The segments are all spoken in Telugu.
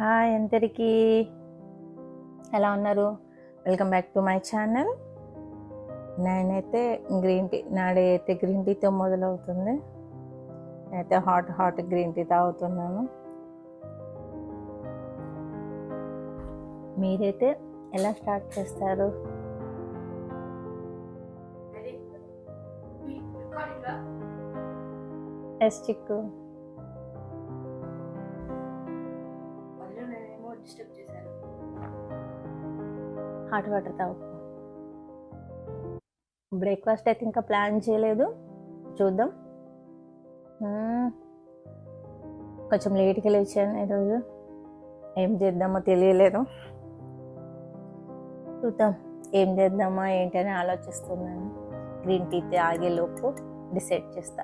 హాయ్ అందరికీ. ఎలా ఉన్నారు? Welcome back to my channel. నేనైతే గ్రీన్ టీ నాడే అయితే గ్రీన్ టీతో మొదలవుతుంది. నేనైతే హాట్ హాట్ గ్రీన్ టీ తాగుతున్నాను. మీరైతే ఎలా స్టార్ట్ చేస్తారు? ఎస్ చిక్కు హాట్ వాటర్ తాగు. బ్రేక్ఫాస్ట్ అయితే ఇంకా ప్లాన్ చేయలేదు. చూద్దాం. కొంచెం లేట్గా లేచాను ఈరోజు ఏం చేద్దామో తెలియలేదు. చూద్దాం ఏం చేద్దామా ఏంటని ఆలోచిస్తున్నాను. గ్రీన్ టీ తాగేలోపు డిసైడ్ చేస్తా.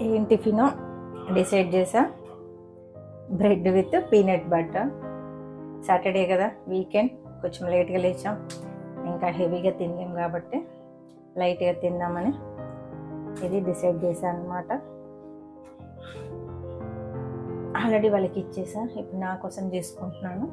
ఏం టిఫినో డిసైడ్ చేసా. Bread with peanut butter. Saturday కదా వీకెండ్. కొంచెం లేట్గా లేచాం. ఇంకా హెవీగా తినలేం కాబట్టి లైట్గా తిందామని ఇది డిసైడ్ చేశాను అనమాట ఆల్రెడీ వాళ్ళకి ఇచ్చేసా ఇప్పుడు నా కోసం చేసుకుంటున్నాను.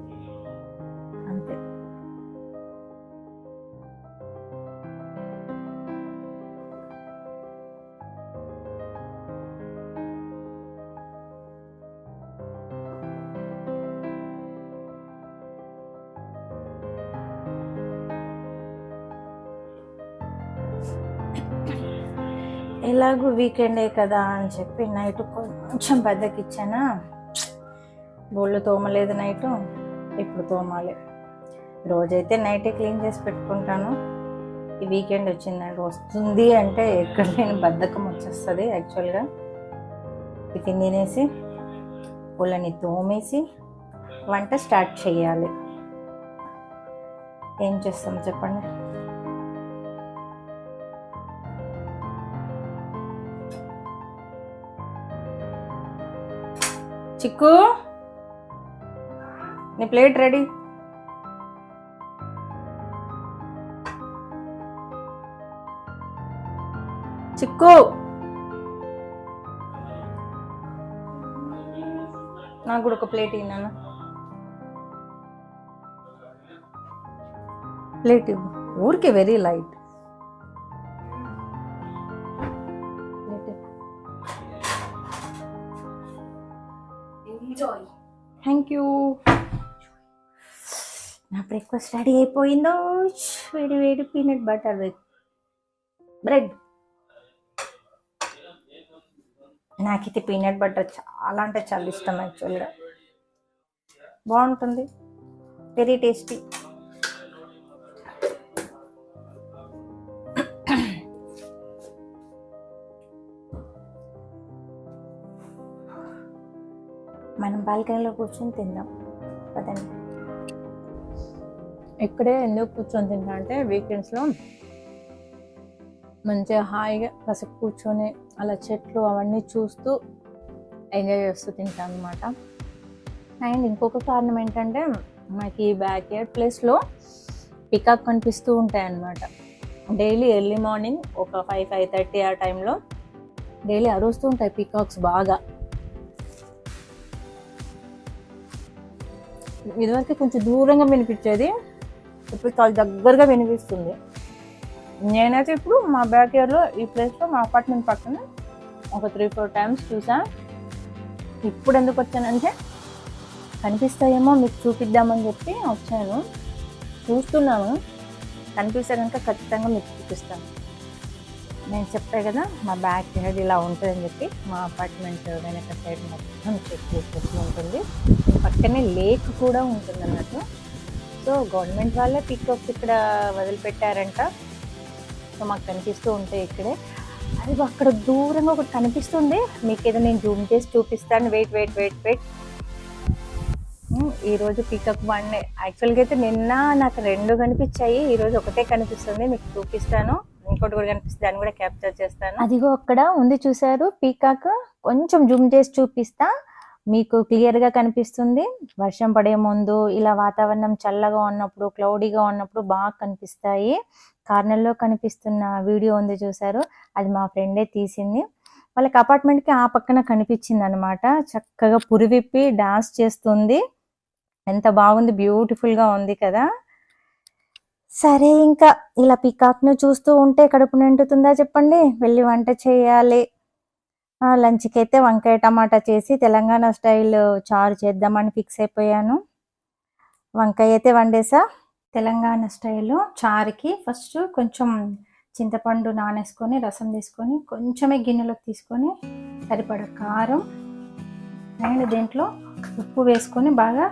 ఎలాగూ వీకెండే కదా అని చెప్పి నైట్ కొంచెం బద్దకిచ్చానా బోళ్ళు తోమలేదు నైట్ ఇప్పుడు తోమాలి. రోజైతే నైటే క్లీన్ చేసి పెట్టుకుంటాను. ఈ వీకెండ్ వచ్చిందండి వస్తుంది అంటే ఎక్కడ నేను బద్ధకం వచ్చేస్తుంది యాక్చువల్గా టిఫిన్ తినేసి పూలని తోమేసి వంట స్టార్ట్ చేయాలి. ఏం చేస్తాం చెప్పండి? చిక్కు నీ ప్లేట్ రెడీ. చిక్కు. నాకు కూడా ఒక ప్లేట్ ఇన్నాను ప్లేట్ ఇవ్వు. ఊరికే వెరీ లైట్. బ్రేక్ఫాస్ట్ రెడీ అయిపోయిందో? వేడి వేడి పీనట్ బటర్ బ్రెడ్. నాకైతే పీనట్ బటర్ చాలా అంటే చాలా ఇష్టం యాక్చువల్గా. బాగుంటుంది. Very tasty. మనం బాల్కనీలో కూర్చొని తిందాం. పదండి. ఇక్కడే ఎందుకు కూర్చొని తింటా అంటే వీకెండ్స్లో మంచిగా హాయిగా కాసేపు కూర్చొని అలా చెట్లు అవన్నీ చూస్తూ ఎంజాయ్ చేస్తూ తింటాను అనమాట అండ్ ఇంకొక కారణం ఏంటంటే మనకి బ్యాక్ యార్డ్ ప్లేస్లో పికాక్ కనిపిస్తూ ఉంటాయి అన్నమాట. డైలీ ఎర్లీ మార్నింగ్ ఒక ఫైవ్ ఫైవ్ థర్టీ ఆ టైంలో డైలీ అరుస్తూ ఉంటాయి పికాక్స్ బాగా. ఇదివరకు కొంచెం దూరంగా వినిపించేది ఇప్పుడు చాలా దగ్గరగా వినిపిస్తుంది. నేనైతే ఇప్పుడు మా బ్యాక్ ఇయర్లో ఈ ప్లేస్లో మా అపార్ట్మెంట్ పక్కన ఒక త్రీ ఫోర్ టైమ్స్ చూసా. ఇప్పుడు ఎందుకు వచ్చానంటే కనిపిస్తాయేమో మీకు చూపిద్దామని చెప్పి వచ్చాను. చూస్తున్నాను. కనిపిస్తే కనుక ఖచ్చితంగా మీకు చూపిస్తాను. నేను చెప్పే కదా మా బ్యాక్ సైడ్ ఇలా ఉంటుందని చెప్పి మా అపార్ట్మెంట్ వెనక సైడ్ మొత్తం చెక్ చెట్లు ఉంటుంది. పక్కనే లేక్ కూడా ఉంటుంది సో గవర్నమెంట్ వాళ్ళే పీకాక్స్ ఇక్కడ వదిలిపెట్టారంట. సో మాకు కనిపిస్తూ ఉంటాయి ఇక్కడే. అది అక్కడ దూరంగా ఒకటి కనిపిస్తుంది. మీకు ఏదో నేను జూమ్ చేసి చూపిస్తాను. Wait wait wait wait. ఈరోజు పికప్ వన్ యాక్చువల్గా అయితే నిన్న నాకు రెండు కనిపించాయి. ఈరోజు ఒకటే కనిపిస్తుంది. మీకు చూపిస్తాను. ఇంకోటి కూడా కనిపిస్తుంది. దాన్ని కూడా క్యాప్చర్ చేస్తాను. అదిగో అక్కడ ఉంది చూసారు పీకాక్. కొంచెం జూమ్ చేసి చూపిస్తా. మీకు క్లియర్గా కనిపిస్తుంది. వర్షం పడే ముందు ఇలా వాతావరణం చల్లగా ఉన్నప్పుడు క్లౌడీగా ఉన్నప్పుడు బాగా కనిపిస్తాయి. కార్నర్లో కనిపిస్తున్న వీడియో ఉంది చూసారు అది మా ఫ్రెండే తీసింది. వాళ్ళకి అపార్ట్మెంట్కి ఆ పక్కన కనిపించింది అనమాట చక్కగా పురివిప్పి డాన్స్ చేస్తుంది. ఎంత బాగుంది బ్యూటిఫుల్గా ఉంది కదా. సరే ఇంకా ఇలా పికాక్ను చూస్తూ ఉంటే కడుపు నిండుతుందా చెప్పండి? వెళ్ళి వంట చేయాలి. లంచ్కి అయితే వంకాయ టమాటా చేసి తెలంగాణ స్టైల్ చారు చేద్దామని ఫిక్స్ అయిపోయాను. వంకాయ అయితే వండేసా. తెలంగాణ స్టైల్ చారుకి ఫస్ట్ కొంచెం చింతపండు నానేసుకొని రసం తీసుకొని కొంచెమే గిన్నెలోకి తీసుకొని సరిపడా కారం అండ్ దీంట్లో ఉప్పు వేసుకొని బాగా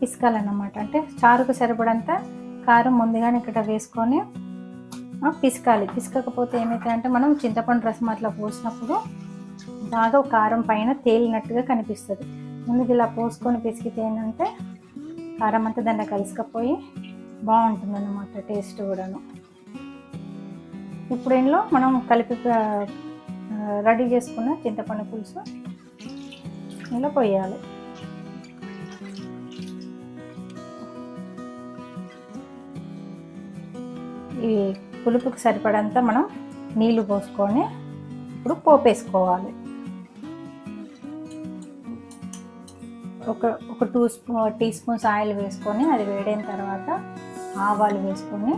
పిసకాలన్నమాట. అంటే చారుకు సరిపడంత కారం ముందుగానే ఇక్కడ వేసుకొని పిసకాలి. పిసకకపోతే అంటే మనం చింతపండు రసం అట్లా పోసినప్పుడు బాగా కారం పైన తేలినట్టుగా కనిపిస్తుంది. ముందుకు ఇలా పోసుకొని పిసికితే ఏంటంటే కారం అంతా దాంట్లో కలిసికపోయి బాగుంటుంది అన్నమాట టేస్ట్ కూడాను. ఇప్పుడు ఇందులో మనం కలిపి రెడీ చేసుకున్న చింతపండు పులుసు ఇందులో పోయాలి. ఈ పులుపుకి సరిపడంత మనం నీళ్ళు పోసుకొని ఇప్పుడు పోపు వేసుకోవాలి ఒక ఒక టూ స్పూ టీ స్పూన్స్ ఆయిల్ వేసుకొని అది వేడైన తర్వాత ఆవాలు వేసుకొని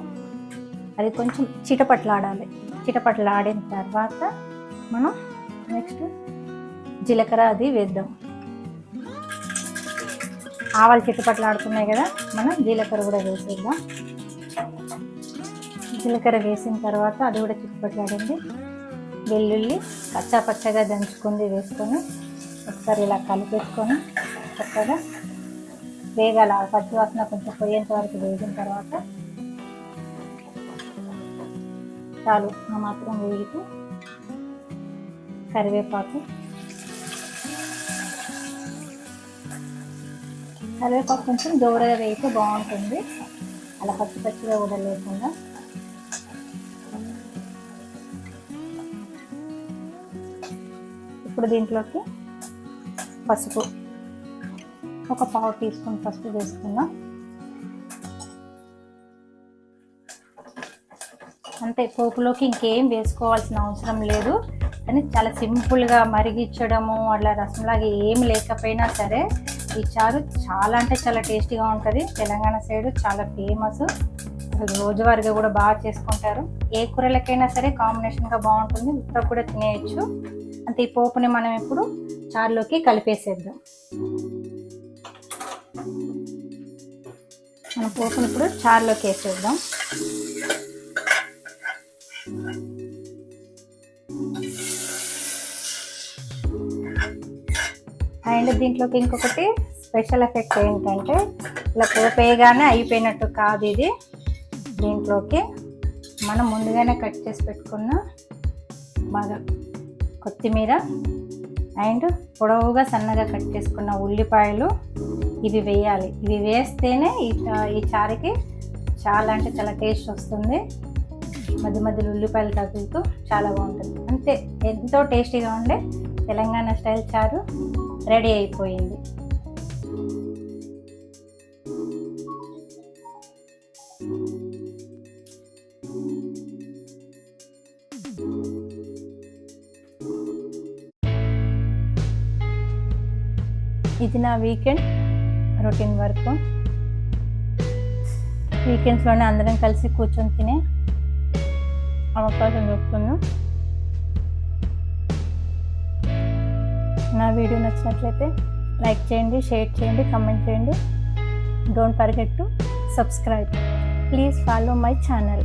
అది కొంచెం చిటపట్లాడాలి. చిటపట్లాడిన తర్వాత మనం నెక్స్ట్ జీలకర్ర అది వేద్దాం. ఆవాలు చిటపట్లాడుతున్నాయి కదా మనం జీలకర్ర కూడా వేసేద్దాం. జీలకర్ర వేసిన తర్వాత అది కూడా చిటపట్లాడింది వెల్లుల్లి కచ్చా పచ్చగా దంచుకుంది వేసుకొని ఒకసారి ఇలా కలిపేసుకొని చక్కగా వేగాల పచ్చి వాసన కొంచెం పోయేంత వరకు వేగిన తర్వాత చాలు ఆ మాత్రం వేగితే కరివేపాకు. కరివేపాకు కొంచెం దూరగా వేయితే బాగుంటుంది. అలా పచ్చి పచ్చిగా కూడా లేకుండా ఇప్పుడు దీంట్లోకి పసుపు. ఒక పావు టీ స్పూన్ పసుపు వేసుకుందాం. అంతే పోపులోకి ఇంకేం వేసుకోవాల్సిన అవసరం లేదు. కానీ చాలా సింపుల్గా మరిగించడము అట్లా రసంలాగా ఏం లేకపోయినా సరే ఈ చారు చాలా అంటే చాలా టేస్టీగా ఉంటుంది. తెలంగాణ సైడ్ చాలా ఫేమస్. అసలు రోజువారీగా కూడా బాగా చేసుకుంటారు. ఏ కూరలకైనా సరే కాంబినేషన్గా బాగుంటుంది. ఉత్తర కూడా తినేయచ్చు. అంతే ఈ పోపుని మనం ఇప్పుడు చారులోకి కలిపేసేద్దాం. మన పోపుని ఇప్పుడు చారులోకి వేసేద్దాం. అండ్ దీంట్లోకి ఇంకొకటి స్పెషల్ ఎఫెక్ట్ ఏంటంటే ఇలా పోపేయగానే అయిపోయినట్టు కాదు ఇది. దీంట్లోకి మనం ముందుగానే కట్ చేసి పెట్టుకున్న బాగా కొత్తిమీర అండ్ పొడవుగా సన్నగా కట్ చేసుకున్న ఉల్లిపాయలు ఇవి వేయాలి. ఇవి వేస్తేనే ఈ ఈ చారుకి చాలా అంటే చాలా టేస్ట్ వస్తుంది. మధ్య మధ్యలో ఉల్లిపాయలు తగులుతూ చాలా బాగుంటుంది. అంతే. ఎంతో టేస్టీగా ఉండే తెలంగాణ స్టైల్ చారు రెడీ అయిపోయింది. ఇది నా వీకెండ్ రొటీన్ వర్క్ వీకెండ్స్లోనే అందరం కలిసి కూర్చొని తినే అవకాశం దొరుకుతుంది. నా వీడియో నచ్చినట్లయితే లైక్ చేయండి షేర్ చేయండి కమెంట్ చేయండి. Don't forget to subscribe please follow my channel